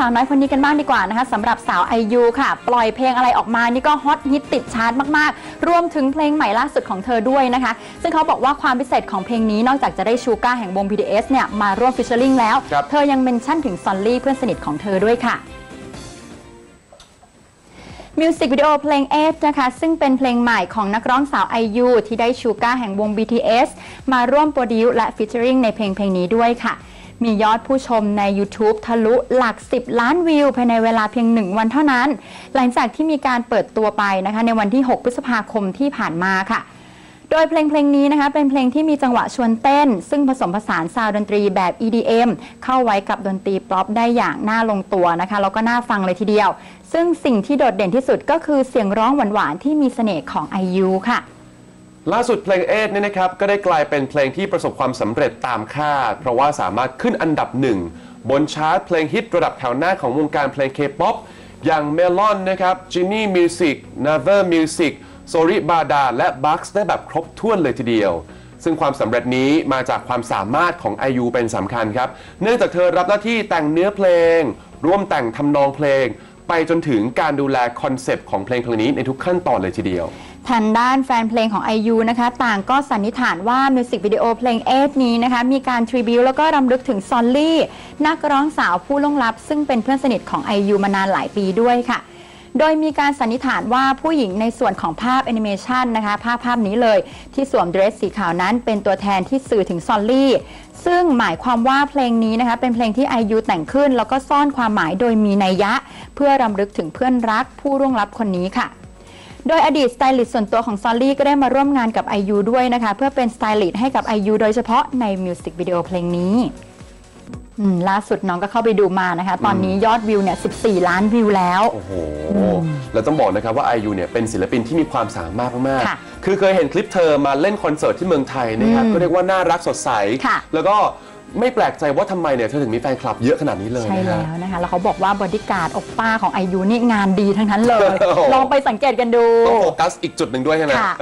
สาวน้อยคนนี้กันบ้างดีกว่านะคะสำหรับสาวไอยูค่ะ ปล่อยเพลงอะไรออกมานี่ก็ฮอตฮิตติดชาร์ตมากๆ รวมถึงเพลงใหม่ล่าสุดของเธอด้วยนะคะ ซึ่งเขาบอกว่าความพิเศษของเพลงนี้นอกจากจะได้ชูก้าแห่งวง BTS เนี่ยมาร่วมฟิชเชอร์ลิงแล้ว ครับ เธอยังเมนชั่นถึงซอนลี่เพื่อนสนิทของเธอด้วยค่ะ มิวสิกวิดีโอเพลงเอฟนะคะ ซึ่งเป็นเพลงใหม่ของนักร้องสาวไอยูที่ได้ชูก้าแห่งวง BTS มาร่วมโปรดิวซ์และฟิชเชอริงในเพลงเพลงนี้ด้วยค่ะ มียอดผู้ชมใน YouTube ทะลุหลัก 10 ล้านวิว ภายในเวลาเพียง 1 วันเท่านั้น หลังจากที่มีการเปิดตัวไปนะคะในวันที่ 6 พฤษภาคมที่ผ่านมาค่ะ โดยเพลงเพลงนี้นะคะเป็นเพลงที่มีจังหวะชวนเต้น ซึ่งผสมผสานซาวด์ดนตรีแบบ EDM เข้าไว้กับดนตรีป๊อปได้อย่างน่าลงตัวนะคะแล้วก็น่าฟังเลยทีเดียว ซึ่งสิ่งที่โดดเด่นที่สุดก็คือเสียงร้องหวานๆที่มีเสน่ห์ของ IU ค่ะ ล่าสุดเพลงเอทเนี่ยนะครับก็ได้กลายเป็นเพลงที่ประสบความสำเร็จตามคาด เพราะว่าสามารถขึ้นอันดับหนึ่งบนชาร์ตเพลงฮิตระดับแถวหน้าของวงการเพลงเคป๊อปอย่าง Melon นะครับ Genie Music Never Music Sorry Bada และ Bugs ได้แบบครบถ้วนเลยทีเดียว ซึ่งความสำเร็จนี้มาจากความสามารถของ IU เป็นสำคัญครับ เนื่องจากเธอรับหน้าที่แต่งเนื้อเพลง ร่วมแต่งทำนองเพลง ไปจนถึงการดูแลคอนเซปต์ของเพลงเพลงนี้ในทุกขั้นตอนเลยทีเดียว ทางด้านแฟนเพลงของ IU นะคะ ต่างก็สันนิษฐานว่ามิวสิกวิดีโอเพลงเอฟนี้นะคะ มีการทริบิวแล้วก็รำลึกถึงซอลลี่ นักร้องสาวผู้ล่วงลับ ซึ่งเป็นเพื่อนสนิทของ IU มานานหลายปีด้วยค่ะ โดยมีการสันนิษฐานว่าผู้หญิงในส่วนของภาพแอนิเมชันนะคะ ภาพภาพนี้เลยที่สวมเดรสสีขาวนั้นเป็นตัวแทนที่สื่อถึงซอลลี่ ซึ่งหมายความว่าเพลงนี้นะคะ เป็นเพลงที่ IU แต่งขึ้น แล้วก็ซ่อนความหมายโดยมีนัยยะ เพื่อรำลึกถึงเพื่อนรักผู้ร่วงลับคนนี้ค่ะ โดยอดีตสไตลิสต์ส่วนตัวของซอลลี่ก็ได้มาร่วมงานกับ IU ด้วยนะคะ เพื่อเป็นสไตลิสต์ให้กับ IU โดยเฉพาะในมิวสิกวิดีโอเพลงนี้อืมล่าสุดน้องก็เข้าไปดูมานะคะ ตอนนี้ยอดวิวเนี่ย 14 ล้านวิวแล้ว โอ้โห แล้วต้องบอกนะครับว่า IU เนี่ยเป็นศิลปินที่มีความสามารถมากค่ะๆคือเคยเห็นคลิปเธอมาเล่นคอนเสิร์ตที่เมืองไทยนะครับ ก็เรียกว่าน่ารักสดใส ค่ะ แล้วก็ ไม่แปลกใจว่าทำไมเนี่ยเธอถึงมีแฟนคลับเยอะขนาดนี้เลยใช่นะแล้ฮะ วนะคะ แล้วเขาบอกว่าบอดี้การ์ดโอปป้าของ IU นี่งานดีทั้งนั้นเลย โอ้โห ลองไปสังเกตกันดู ต้องโฟกัสอีกจุดหนึ่งด้วยใช่ไหม ค่ะ